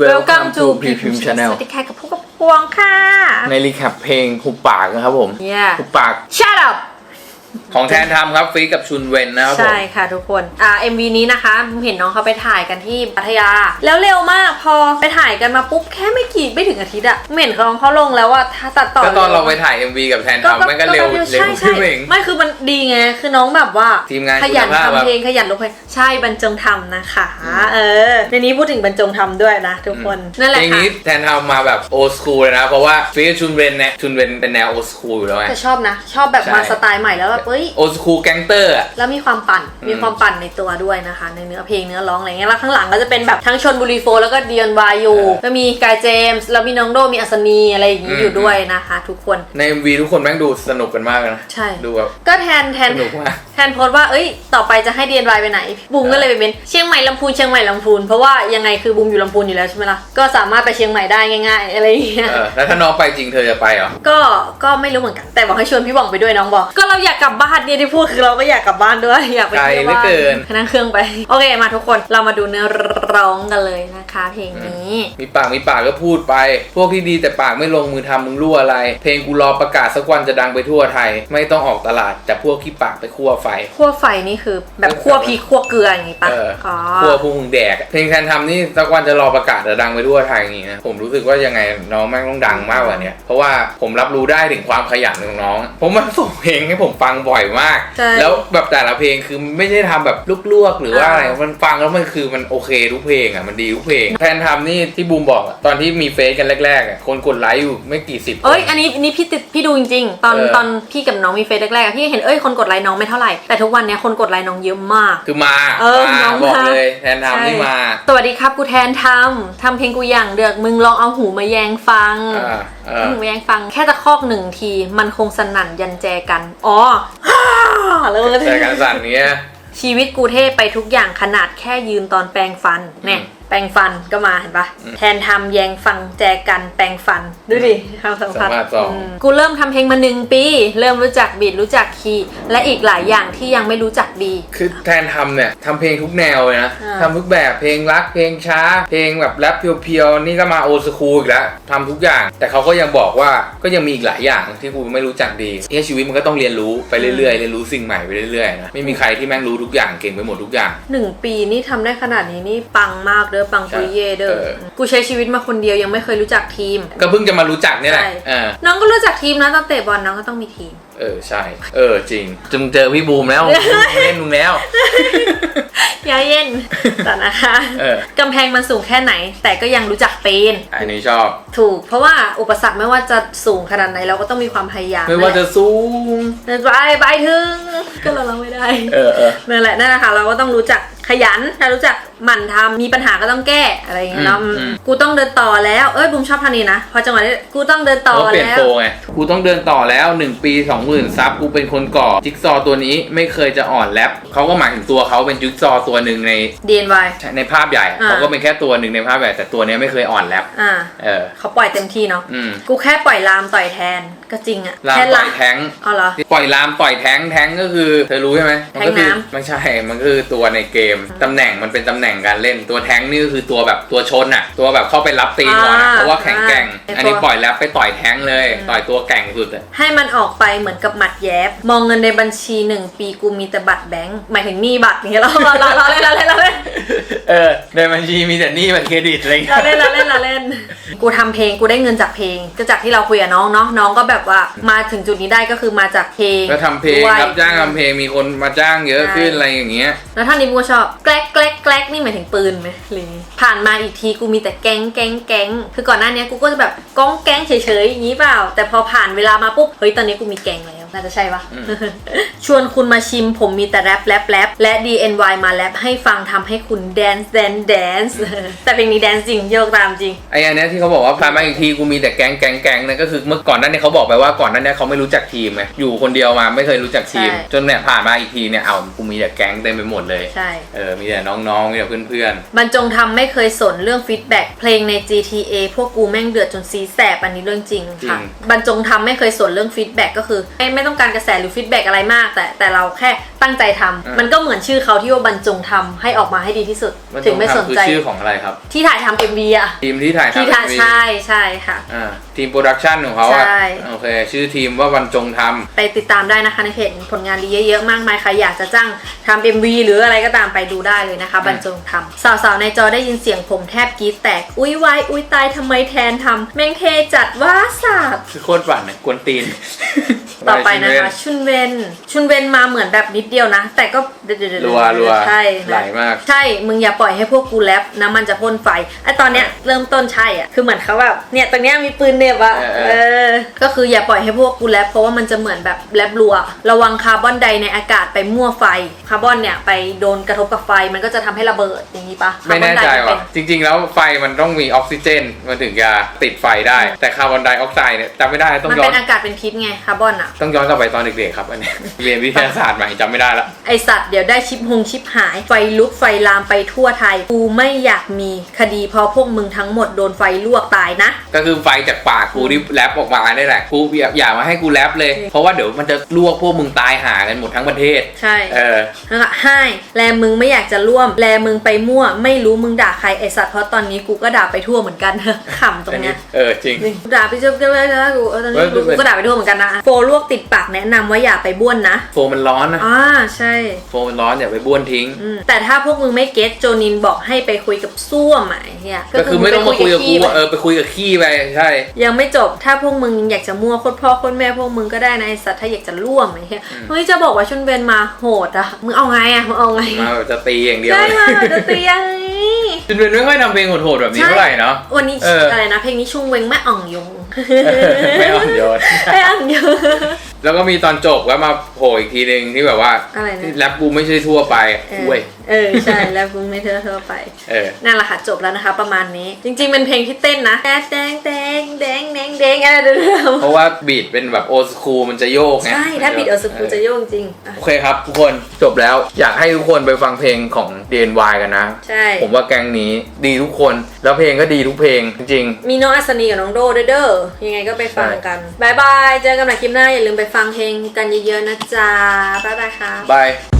Welcome to Preview Channel สวัสดีค่ะกับพวกกับพวงค่ะ ในรีแคปเพลงหุบปากนะครับผม Yeah หุบปาก Shut up ของแทนทำครับฟีกับชุนเวนนะครับผม ใช่ค่ะทุกคน อ่า MV นี้นะคะเห็นน้องเขาไปถ่ายกันที่พัทยา แล้วเร็วมากพอไปถ่ายกันมาปุ๊บแค่ไม่กี่ไม่ถึงอาทิตย์อะไม่เห็นเขาเขาลงแล้วว่าถ้าตัดต่อก็ตอนเราไปถ่าย MV กับแทนทำแม่งก็เร็วแป๊บดีเร็วใช่ใช่ขึ้นเอง ไม่คือมันดีไง คือน้องแบบว่าทีมงานขยันคุณภาพแบบทำเพลงขยันลงเพลงใช่บรรจงทำนะคะ เออ ในนี้พูดถึงบรรจงทำด้วยนะทุกคนนั่นแหละเพลงค่ะนี้แทนทำมาแบบโอสคูลเลยนะ เพราะว่าฟีกับชุนเวนเนี่ยชุนเวนเป็นแนวโอสคูลอยู่แล้วไง แต่ชอบนะ ชอบแบบใช่ มาสไตล์ใหม่แล้วแบบเอ้ยโอสคูลแก๊งเตอร์อะ แล้วมีความปั่น อืม มีความปั่นในตัวด้วยนะคะ ในเนื้อเพลงเนื้อร้องอะไรเงี้ย แล้วข้างหลังก็จะเป็นแบบทั้งชนบุรีโฟร์แล้วก็เดียนวายอยู่ก็มีกายเจมส์ แล้วมีน้องโด มีอัศนีอะไรอย่างงี้อยู่ด้วยนะคะ ทุกคน ใน MV ทุกคนแม่งดูสนุกกันมากเลยนะใช่ ดูแบบ ก็แทนแทนสนุกมาก แทนโพสต์ว่า เอ้ย ต่อไปจะให้เดียนวายไปไหน บูมก็เลยไปเป็นเชียงใหม่ลำพูนเชียงใหม่ลำพูน เพราะว่ายังไงคือบูมอยู่ลำพูนอยู่แล้วใช่ไหมล่ะ ก็สามารถไปเชียงใหม่ได้ง่าย ๆ อะไรอย่างเงี้ย เออแล้วถ้าน้องไปจริงเธอจะไปเหรอ ก็ ก็ไม่รู้เหมือนกัน แต่บอกให้ชวนพี่บองไปด้วยน้องบอก ก็เราอยากกลับบ้านเนี่ยที่พูดคือเราก็อยากกลับบ้านด้วยอยากไปเที่ยวไกลเหลือบ้านเกิน นั่งเครื่องไป โอเคมาทุกคนเรามาดูเนื้อร้องกันเลยนะคะ เพลงนี้ มีปากมีปากก็พูดไป พวกที่ดีแต่ปากไม่ลงมือทำมึงรั่วอะไร เพลงกูรอประกาศสักวันจะดังไปทั่วไทย ไม่ต้องออกตลาด แต่พวกขี้ปากไปคั่วไฟคั่วไฟนี่คือแบบคั่วพริกคั่วเกลืออย่างงี้ปะเอออ๋อ คั่วพวกมึงแดกอะเพลงแทนทำนี่สักวันจะรอประกาศจะดังไปทั่วไทยอย่างงี้นะผมรู้สึกว่ายังไงน้องแม่งต้องดังมากกว่าเนี้ยเพราะว่าผมรับรู้ได้ถึงความขยันของน้อง ผมมาส่งเพลงให้ผมฟังบ่อยมาก ใช่ แล้วแบบแต่ละเพลงคือไม่ใช่ทำแบบลวกๆหรือว่าอ่าอะไร มันฟังแล้วมันคือมันโอเคทุกเพลงอะ มันดีทุกเพลงแทนทำนี่ที่บูมบอกอะตอนที่มีเฟซกันแรกๆอะคนกดไลค์อยู่ไม่กี่สิบคนเอ้ย อันนี้อันนี้พี่ติดพี่ดูจริงๆ ตอนเออ ตอนพี่กับน้องมีเฟซแรกๆอะพี่เห็นเอ้ยคนกดไลค์น้องไม่เท่าไหร่ แต่ทุกวันเนี้ยคนกดไลค์น้องเยอะมาก คือมาเออมาน้องบอกมา เลยแทนทำนี่มาสวัสดีครับกูแทนทำทำเพลงกูอย่างเดือกมึงลองเอาหูมาแยงฟัง อ่าเออ หูมาแยงฟังแค่ตะคอกหนึ่งที มันคงสนั่นยันแจกัน อ๋อแล้วมันก็แต่การสั่นเนี้ยชีวิตกูเท่ไปทุกอย่างขนาดแค่ยืนตอนแปรงฟันเนี่ยอืม แปรงฟันก็มาเห็นปะแทนทำแยงฟังแจกันแปรงฟัน ดูดิความสัมพันธ์สามารถสองอืมกูเริ่มทำเพลงมาหนึ่งปี เริ่มรู้จักบีทรู้จักคีย์และอีกหลายอย่างที่ยังไม่รู้จักดี คือแทนทำเนี่ยทำเพลงทุกแนวเลยนะอ่าทำทุกแบบเพลงรักเพลงช้า เพลงแบบแรปเพียวๆนี่ก็มาโอสคูลอีกแล้วทำทุกอย่าง แต่เขาก็ยังบอกว่าก็ยังมีอีกหลายอย่างที่กูไม่รู้จักดีเฮ้ยชีวิตมันก็ต้องเรียนรู้ไปเรื่อยๆเรียนรู้สิ่งใหม่ไปเรื่อยๆนะไม่มีใครที่แม่งรู้ทุกอย่างเก่งไปหมดทุกอย่างหนึ่งปีนี่ทำได้ขนาดนี้นี่ปังมากเด้อปังปุริเย่เด้อเออกูใช้ชีวิตมาคนเดียวยังไม่เคยรู้จักทีม ก็เพิ่งจะมารู้จักเนี่ยแหละใช่เออน้องก็รู้จักทีมนะตอนเตะบอลน้องก็ต้องมีทีม เออใช่ เออจริงจึงเจอพี่บูมแล้วเล่นมึงแล้วยาเย็นแต่นะคะเออกำแพงมันสูงแค่ไหน แต่ก็ยังรู้จักปีนอันนี้ชอบ ถูก เพราะว่าอุปสรรคไม่ว่าจะสูงขนาดไหนเราก็ต้องมีความพยายาม ไม่ว่าจะสูงไปไปถึง ก็เราเราไม่ได้เออเออนั่นแหละนั่นแหละค่ะเราก็ต้องรู้จักขยันถ้ารู้จัก หมั่นทำมีปัญหาก็ต้องแก้อะไรอย่างเงี้ยเนาะอืมอืม กูต้องเดินต่อแล้วเอ้ยบุมชอบท่านี้นะพอจังหวะนี้กูต้องเดินต่อเขาเปลี่ยนแล้ว โปรไงกูต้องเดินต่อแล้ว 1 ปี 20,000ซับกูเป็นคนก่อจิ๊กซอว์ตัวนี้ไม่เคยจะอ่อนแรปเขาก็หมายถึงตัวเขาเป็นจิ๊กซอว์ตัวหนึ่งใน DNY ในภาพใหญ่อะอ่า เขาก็เป็นแค่ตัวหนึ่งในภาพใหญ่แต่ตัวเนี้ยไม่เคยอ่อนแรปอ่าเออ เขาปล่อยเต็มที่เนาะอืมกูแค่ปล่อยลามต่อยแทนก็จริงอะลามแค่ต่อยแท้ง เอาเหรอ ปล่อยลามต่อยแท้งแท้งก็คือ เธอรู้ใช่ไหมมัก็คืแท้งน้ำ ไม่ใช่ มันก็คือตัวในเกม ตำแหน่งมันเป็นตำแหน่งการเล่นตัวแท้งนี่ก็คือตัวแบบตัวชนอะตัวแบบเข้าไปรับตีนก่อนอะอ่าเพราะว่าแข็งแกร่งอ่าอันนี้ปล่อยแรปไปต่อยแท้งเลย ต่อยตัวแกร่งสุดอะให้มันออกไปเหมือนกับหมัดแยบ มองเงินในบัญชีหนึ่งปีกูมีแต่บัตรแบงค์หมายถึงหนี้บัตรอย่างเงี้ยเราเราเราเราเล่นเราเล่นเราเล่นเออในบัญชีมีแต่หนี้บัตรเครดิตอะไรอย่างเงี้เรายเล่นเราเล่นเราเล่น กูทำเพลงกูได้เงินจากเพลง ก็จากที่เราคุยกับน้องเนาะน้องก็แบบว่ามาถึงจุดนี้ได้ก็คือมาจากเพลงก็ทำเพลงด้วย รับจ้างทำเพลงมีคนมาจ้างเยอะใช่ขึ้นอะไรอย่างเงี้ย แล้วท่านนี้กูก็ชอบแกลกแกลกแกลกนี่หมายถึงปืนไหมหรือไงผ่านมาอีกทีกูมีแต่แก๊งแก๊งแก๊งคือก่อนหน้านี้กูก็จะแบบก้องแก๊งเฉยๆอย่างนี้เปล่า แต่พอผ่านเวลามาปุ๊บเฮ้ยตอนนี้กูมีแก๊งแล้ว น่าจะใช่ปะอืม ชวนคุณมาชิมผมมีแต่แรปแรปแรปและ DNY มาแรปให้ฟังทำให้คุณแดนซ์แดนแดนซ์แต่เพลงนี้แดนซ์จริงโยกตามจริง ไอ้อันเนี้ยที่เขาบอกว่าผ่านมาอีกทีกูมีแต่แก๊งแก๊งแก๊งนั่นก็คือเมื่อก่อนหนั้นเนี่ยเขาบอกไปว่าก่อนหนั้นเนี่ยเขาไม่รู้จักทีมไงอยู่คนเดียวมาไม่เคยรู้จักทีม ใช่ จนเนี่ยผ่านมาอีกทีเนี่ยเอากูมีแต่แก๊งเต็มไปหมดเลยใช่ เออมีแต่น้องๆมีแต่เพื่อนบรรจงทำไม่เคยสนเรื่องฟีดแบ็กเพลงใน GTA พวกกูแม่งเดือดจนซีแสบอันนี้เรื่องจริงค่ะ บรรจงทำไม่เคยสนเรื่องฟีดแบ็กก็คือไม่ไม่ต้องการกระแสหรือฟีดแบ็กอะไรมาก แต่แต่เราแค่ตั้งใจทำอ่ามั มันก็เหมือนชื่อเขาที่ว่าบรรจงทำให้ออกมาให้ดีที่สุดมันถึงไม่สนคือใจชื่อของอะไรครับ ที่ถ่ายทำเอ็มวีอะทีมที่ถ่ายที่ทำถ่าย MV ใช่ใช่ค่ะ อ่าทีมโปรดักชันของเขาอะใช่ โอเค ชื่อทีมว่าบรรจงทำ ไปติดตามได้นะคะในเพจผลงานดีเยอะๆมากมายใครอยากจะจ้างทำเอ็มวีหรืออะไรก็ตามไปดูได้เลยนะคะ บรรจงทำสาวๆในจอได้ยินเสียงผมแทบกรีดแตก อุ้ยวายอุ้ยตายทำไมแทนทำแม่งเทจัดว่าสาบ คือโคตรฝันเนี่ยกวนตีน ต่อไปนะคะ ชุนเวนชุนเวนมาเหมือนแบบนิดเดียวนะ แต่ก็เดี๋ยวๆๆรัวรัวใช่ไหลมาก ใช่มึงอย่าปล่อยให้พวกกูแรปน้ำมันจะพ่นไฟไอตอนเนี้ยเริ่มต้นใช่อะคือเหมือนเขาแบบเนี่ยตรงเนี้ยมีปืนเหน็บอะเออเออเออก็คืออย่าปล่อยให้พวกกูแรปเพราะว่ามันจะเหมือนแบบแรปรัว ระวังคาร์บอนไดในอากาศไปมั่วไฟคาร์บอนเนี่ยไปโดนกระทบกับไฟมันก็จะทำให้ระเบิดอย่างนี้ปะไม่แน่ใจคาร์บอนไดมัว่ะเป็นจริง ๆ แล้วไฟมันต้องมีออกซิเจนมันถึงจะติดไฟได้ แต่คาร์บอนไดออกไซด์เนี่ยจำไม่ได้ต้องมันย้อเป็นนอากาศเป็นพิษไงคาร์บอนอะต้องย้อนกลับไปตอนเด็กๆครับอันเนี้ยเรียนวิทยาศาสตร์ใหม่จำไม่ได้ละไอสัตว์เดี๋ยวได้ชิปหงชิปหาย ไฟลุกไฟลามไปทั่วไทย กูไม่อยากมีคดีเพราะพวกมึงทั้งหมดโดนไฟลวกตายนะ ก็คือไฟจากปากกูที่แรปออกมาได้แหละกูอย่าอย่ามาให้กูแรปเลยจริงเพราะว่าเดี๋ยวมันจะลวกพวกมึงตายหากันหมดทั้งประเทศ ใช่เออ แล้วก็ให้แลมึงไม่อยากจะร่วม แลมึงไปมั่ว ไม่รู้มึงด่าใครไอสัตว์เพราะตอนนี้กูก็ด่าไปทั่วเหมือนกัน ขำตรงเนี้ยเออจริงด่าไปเจ้าเจ้าเจ้ากูเออตอนนี้กูกูก็ด่าไปทั่วเหมือนกันนะโฟลวกติดปากแนะนำว่าอย่าไปบ้วนนะโฟมมันร้อนนะ อ่าใช่ โฟมมันร้อนอย่าไปบ้วนทิ้ง อืมแต่ถ้าพวกมึงไม่เก็ตโจนินบอกให้ไปคุยกับส้วมอะไอ้เฮียก็คือไม่ต้องมาคุยกับกูขี้ไปอะเออไปคุยกับขี้ไปใช่ ยังไม่จบถ้าพวกมึงอยากจะมั่วโคตรพ่อโคตรแม่พวกมึงก็ได้นะไอสัตว์ถ้าอยากจะร่วมไอ้เหี้ยเฮ้ยจะบอกว่าชุนเวนมาโหดอะมึงเอาไงอะมึงเอาไงมาแบบจะตีอย่างเดียวได้มาแบบจะเตียง จนเป็นไม่ค่อยทำเพลงโหดๆแบบนี้เท่าไหร่เนาะ วันนี้เอออ อะไรนะ เพลงนี้ชุงเวงแม่อ่องยง ไม่อ่อนโยน แม่อ่องยง แล้วก็มีตอนจบก็มาโผล่อีกทีหนึ่งที่แบบว่าอะไรนะที่แรปกูไม่ใช่ทั่วไปเออเว้ย เออใช่ แล้วกูไม่เท่าเท่าไป เออ นั่นแหละค่ะจบแล้วนะคะ ประมาณนี้ จริง ๆ เป็นเพลงที่เต้นนะแดงแดงแดงแดงแดงแดงอะไรเดิมเพราะว่าบีทเป็นแบบโอสคูมันจะโยกไงใช่ถ้าบิดเออสกูจะโยงจริงอะโอเคครับ ทุกคนจบแล้วอยากให้ทุกคนไปฟังเพลงของ DNY กันนะ ใช่ ผมว่าแกงนี้ดีทุกคนแล้วเพลงก็ดีทุกเพลงจริง มีน้องอัศนีกับน้องโดด้วยเด้อยังไงก็ไปฟังกันบายบายเจอกันใหม่คลิปหน้าอย่าลืมไปฟังเพลงกันเยอะๆนะจ๊ะบ๊ายบายค่ะ บาย